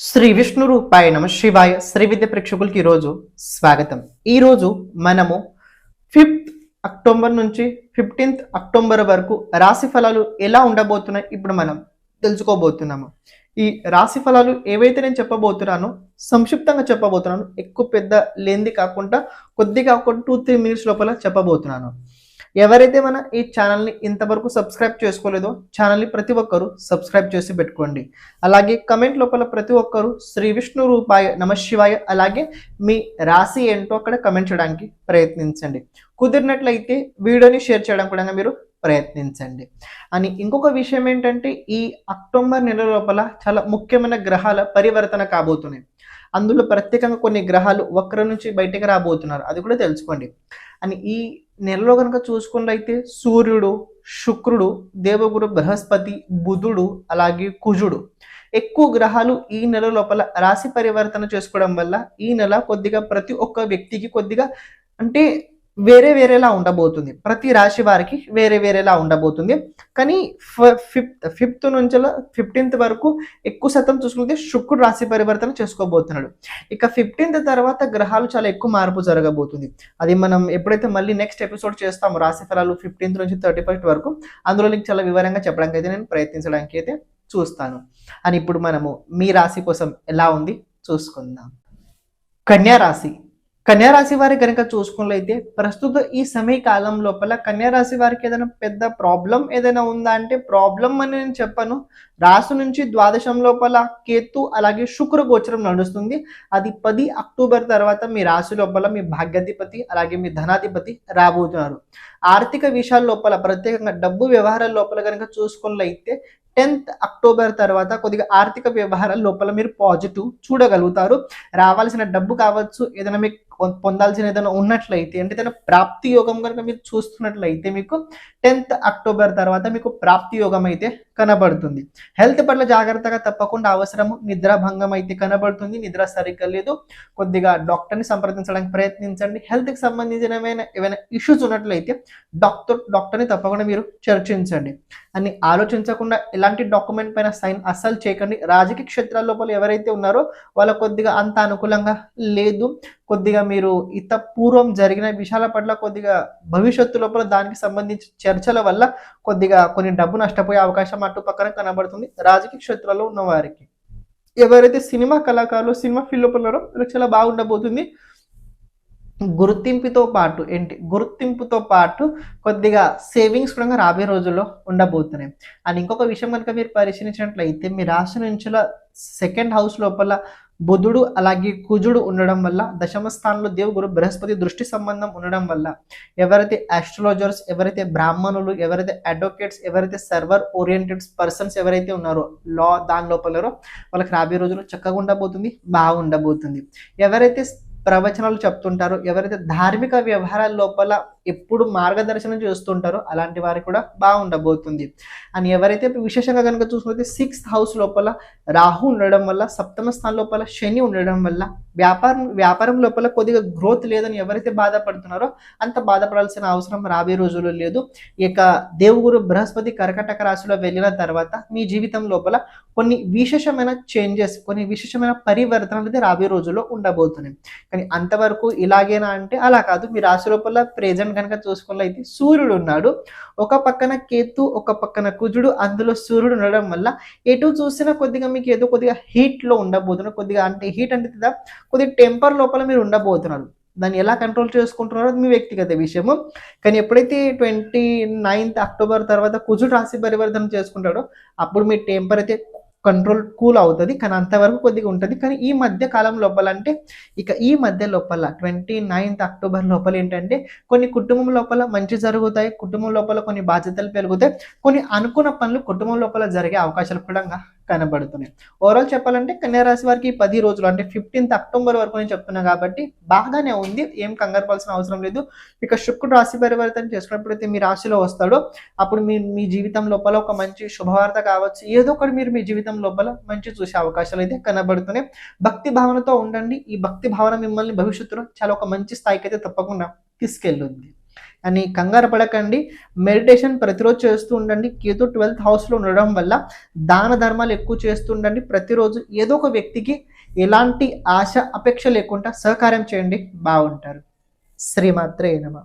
శ్రీ విష్ణు రూపాయ నమ శివాయ శ్రీ విద్య ప్రేక్షకులకి ఈరోజు స్వాగతం. ఈరోజు మనము ఫిఫ్త్ అక్టోబర్ నుంచి ఫిఫ్టీన్త్ అక్టోబర్ వరకు రాశి ఫలాలు ఎలా ఉండబోతున్నాయి ఇప్పుడు మనం తెలుసుకోబోతున్నాము. ఈ రాశి ఫలాలు ఏవైతే నేను చెప్పబోతున్నానో సంక్షిప్తంగా చెప్పబోతున్నాను ఎక్కువ పెద్ద లేంది కాకుండా కొద్దిగా ఒక టూ త్రీ మినిట్స్ లోపల చెప్పబోతున్నాను. ఎవరైతే మన ఈ ఛానల్ని ఇంతవరకు సబ్స్క్రైబ్ చేసుకోలేదో ఛానల్ని ప్రతి ఒక్కరూ సబ్స్క్రైబ్ చేసి పెట్టుకోండి. అలాగే కమెంట్ లోపల ప్రతి ఒక్కరూ శ్రీ విష్ణు రూపాయ నమశివాయ అలాగే మీ రాశి ఏంటో అక్కడ కమెంట్ చేయడానికి ప్రయత్నించండి. కుదిరినట్లయితే వీడియోని షేర్ చేయడం కూడా మీరు ప్రయత్నించండి. అని ఇంకొక విషయం ఏంటంటే ఈ అక్టోబర్ నెల లోపల చాలా ముఖ్యమైన గ్రహాల పరివర్తన కాబోతున్నాయి. అందులో ప్రత్యేకంగా కొన్ని గ్రహాలు వక్ర నుంచి బయటికి రాబోతున్నారు. అది కూడా తెలుసుకోండి. అని ఈ నెలలో కనుక చూసుకున్నట్లయితే సూర్యుడు శుక్రుడు దేవగురు బృహస్పతి బుధుడు అలాగే కుజుడు ఎక్కువ గ్రహాలు ఈ నెల లోపల రాశి పరివర్తన చేసుకోవడం వల్ల ఈ నెల కొద్దిగా ప్రతి ఒక్క వ్యక్తికి కొద్దిగా అంటే వేరే వేరేలా ఉండబోతుంది. ప్రతి రాశి వారికి వేరే వేరేలా ఉండబోతుంది. కానీ ఫిఫ్త్ ఫిఫ్త్ నుంచి ఫిఫ్టీన్త్ వరకు ఎక్కువ శాతం చూసుకుంటే శుక్రుడు రాశి పరివర్తన చేసుకోబోతున్నాడు. ఇక ఫిఫ్టీన్త్ తర్వాత గ్రహాలు చాలా ఎక్కువ మార్పు జరగబోతుంది. అది మనం ఎప్పుడైతే మళ్ళీ నెక్స్ట్ ఎపిసోడ్ చేస్తామో రాశి ఫలాలు ఫిఫ్టీన్త్ నుంచి థర్టీ ఫస్ట్ వరకు అందులో నీకు చాలా వివరంగా చెప్పడానికి అయితే నేను ప్రయత్నించడానికి అయితే చూస్తాను. అని ఇప్పుడు మనము మీ రాశి కోసం ఎలా ఉంది చూసుకుందాం. కన్యా రాశి. కన్యా రాశి వారి కనుక చూసుకున్నట్లయితే ప్రస్తుత ఈ సమయ కాలం లోపల కన్యా రాశి వారికి ఏదైనా పెద్ద ప్రాబ్లం ఏదైనా ఉందా అంటే ప్రాబ్లం అని నేను చెప్పను. రాశి నుంచి ద్వాదశం లోపల కేతు అలాగే శుక్ర గోచరం నడుస్తుంది. అది పది అక్టోబర్ తర్వాత మీ రాశి లోపల మీ భాగ్యాధిపతి అలాగే మీ ధనాధిపతి రాబోతున్నారు. ఆర్థిక విషయాల లోపల ప్రత్యేకంగా డబ్బు వ్యవహారాల లోపల కనుక చూసుకున్నట్లయితే టెన్త్ అక్టోబర్ తర్వాత కొద్దిగా ఆర్థిక వ్యవహారాల లోపల మీరు పాజిటివ్ చూడగలుగుతారు. రావాల్సిన డబ్బు కావచ్చు ఏదైనా మీకు పొందాల్సిన ఏదైనా ఉన్నట్లయితే అంటే ఏదైనా ప్రాప్తి యోగం కనుక మీరు చూస్తున్నట్లయితే మీకు టెన్త్ అక్టోబర్ తర్వాత మీకు ప్రాప్తి యోగం అయితే కనబడుతుంది. హెల్త్ పట్ల జాగ్రత్తగా తప్పకుండా అవసరము నిద్ర భంగం అయితే కనబడుతుంది నిద్ర సరిగ్గా లేదు. కొద్దిగా డాక్టర్ని సంప్రదించడానికి ప్రయత్నించండి. హెల్త్కి సంబంధించిన ఏమైనా ఏమైనా ఇష్యూస్ ఉన్నట్లయితే డాక్టర్ డాక్టర్ని తప్పకుండా మీరు చర్చించండి. అని ఆలోచించకుండా ఎలాంటి డాక్యుమెంట్ పైన సైన్ అస్సలు చేయకండి. రాజకీయ క్షేత్రాల లోపల ఎవరైతే ఉన్నారో వాళ్ళ కొద్దిగా అంత అనుకూలంగా లేదు. కొద్దిగా మీరు ఇత పూర్వం జరిగిన విషయాల పట్ల కొద్దిగా భవిష్యత్తు లోపల దానికి సంబంధించి చర్చల వల్ల కొద్దిగా కొన్ని డబ్బు నష్టపోయే అవకాశం అటు పక్కన కనబడుతుంది. రాజకీయ క్షేత్రాల్లో ఉన్న వారికి. ఎవరైతే సినిమా కళాకారులు సినిమా ఫీల్డ్ లోపల ఉన్నారో చాలా బాగుండబోతుంది. గుర్తింపుతో పాటు ఏంటి? గుర్తింపుతో పాటు కొద్దిగా సేవింగ్స్ కూడా రాబోయే రోజుల్లో ఉండబోతున్నాయి. అండ్ ఇంకొక విషయం కనుక మీరు పరిశీలించినట్లయితే మీ రాశి నుంచి సెకండ్ హౌస్ లోపల బుధుడు అలాగే కుజుడు ఉండడం వల్ల దశమ స్థానంలో దేవుడు బృహస్పతి దృష్టి సంబంధం ఉండడం వల్ల ఎవరైతే ఆస్ట్రాలజర్స్ ఎవరైతే బ్రాహ్మణులు ఎవరైతే అడ్వకేట్స్ ఎవరైతే సర్వర్ ఓరియంటెడ్ పర్సన్స్ ఎవరైతే ఉన్నారో లా దాని లోపలరో వాళ్ళకి రాబోయే రోజుల్లో చక్కగా ఉండబోతుంది బాగుండబోతుంది. ఎవరైతే ప్రవచనాలు చెప్తుంటారో. ఎవరైతే ధార్మిక వ్యవహారాల లోపల ఎప్పుడు మార్గదర్శనం చేస్తుంటారో అలాంటి వారికి కూడా బాగుండబోతుంది. అని ఎవరైతే విశేషంగా కనుక చూసుకుంటే సిక్స్త్ హౌస్ లోపల రాహు ఉండడం వల్ల సప్తమ స్థానం లోపల శని ఉండడం వల్ల వ్యాపారం వ్యాపారం లోపల కొద్దిగా గ్రోత్ లేదని ఎవరైతే బాధపడుతున్నారో అంత బాధపడాల్సిన అవసరం రాబోయే రోజుల్లో లేదు. ఇక దేవుగురు బృహస్పతి కర్కటక రాశిలో వెళ్ళిన తర్వాత మీ జీవితం లోపల కొన్ని విశేషమైన చేంజెస్ కొన్ని విశేషమైన పరివర్తనలు అయితే రాబోయే రోజుల్లో ఉండబోతున్నాయి. కానీ అంతవరకు ఇలాగేనా అంటే అలా కాదు. మీ రాశి లోపల ప్రెజెంట్ కనుక చూసుకున్నట్లయితే సూర్యుడు ఉన్నాడు. ఒక పక్కన కేతు ఒక పక్కన కుజుడు. అందులో సూర్యుడు ఉండడం వల్ల ఎటు చూసినా కొద్దిగా మీకు ఏదో కొద్దిగా హీట్లో ఉండబోతున్నారు. కొద్దిగా అంటే హీట్ అంటే కదా కొద్దిగా టెంపర్ లోపల మీరు ఉండబోతున్నారు. దాన్ని ఎలా కంట్రోల్ చేసుకుంటున్నారో మీ వ్యక్తిగత విషయము. కానీ ఎప్పుడైతే ట్వంటీ నైన్త్ అక్టోబర్ తర్వాత కుజుడు రాశి పరివర్తన చేసుకుంటాడో అప్పుడు మీ టెంపర్ అయితే కంట్రోల్ కూల్ అవుతుంది. కానీ అంతవరకు కొద్దిగా ఉంటుంది. కానీ ఈ మధ్య కాలం లోపల అంటే ఇక ఈ మధ్య లోపల ట్వంటీ నైన్త్ అక్టోబర్ లోపల ఏంటంటే కొన్ని కుటుంబం లోపల మంచి జరుగుతాయి. కుటుంబం లోపల కొన్ని బాధ్యతలు పెరుగుతాయి. కొన్ని అనుకున్న పనులు కుటుంబం లోపల జరిగే అవకాశాలు కూడా కనబడుతున్నాయి. ఓవరాల్ చెప్పాలంటే కన్యా రాశి వారికి పది రోజులు అంటే ఫిఫ్టీన్త్ అక్టోబర్ వరకు నేను చెప్తున్నా కాబట్టి బాగానే ఉంది. ఏం కంగారుపాల్సిన అవసరం లేదు. ఇక శుక్రుడు రాశి పరివర్తన చేసుకున్నప్పుడైతే మీ రాశిలో వస్తాడో. అప్పుడు మీ మీ జీవితం లోపల ఒక మంచి శుభవార్త కావచ్చు. ఏదో ఒకటి మీరు మీ జీవితం లోపల మంచి చూసే అవకాశాలు అయితే కనబడుతున్నాయి. భక్తి భావనతో ఉండండి. ఈ భక్తి భావన మిమ్మల్ని భవిష్యత్తులో చాలా ఒక మంచి స్థాయికి అయితే తప్పకుండా తీసుకెళ్ళుంది అని కంగారు పడకండి. మెడిటేషన్ ప్రతిరోజు చేస్తూ ఉండండి. కేతు ట్వెల్త్ హౌస్లో ఉండడం వల్ల దాన ధర్మాలు ఎక్కువ చేస్తూ ఉండండి. ప్రతిరోజు ఏదో ఒక వ్యక్తికి ఎలాంటి ఆశ అపేక్ష లేకుండా సహకారం చేయండి. బాగుంటారు. శ్రీమాత్రే నమ.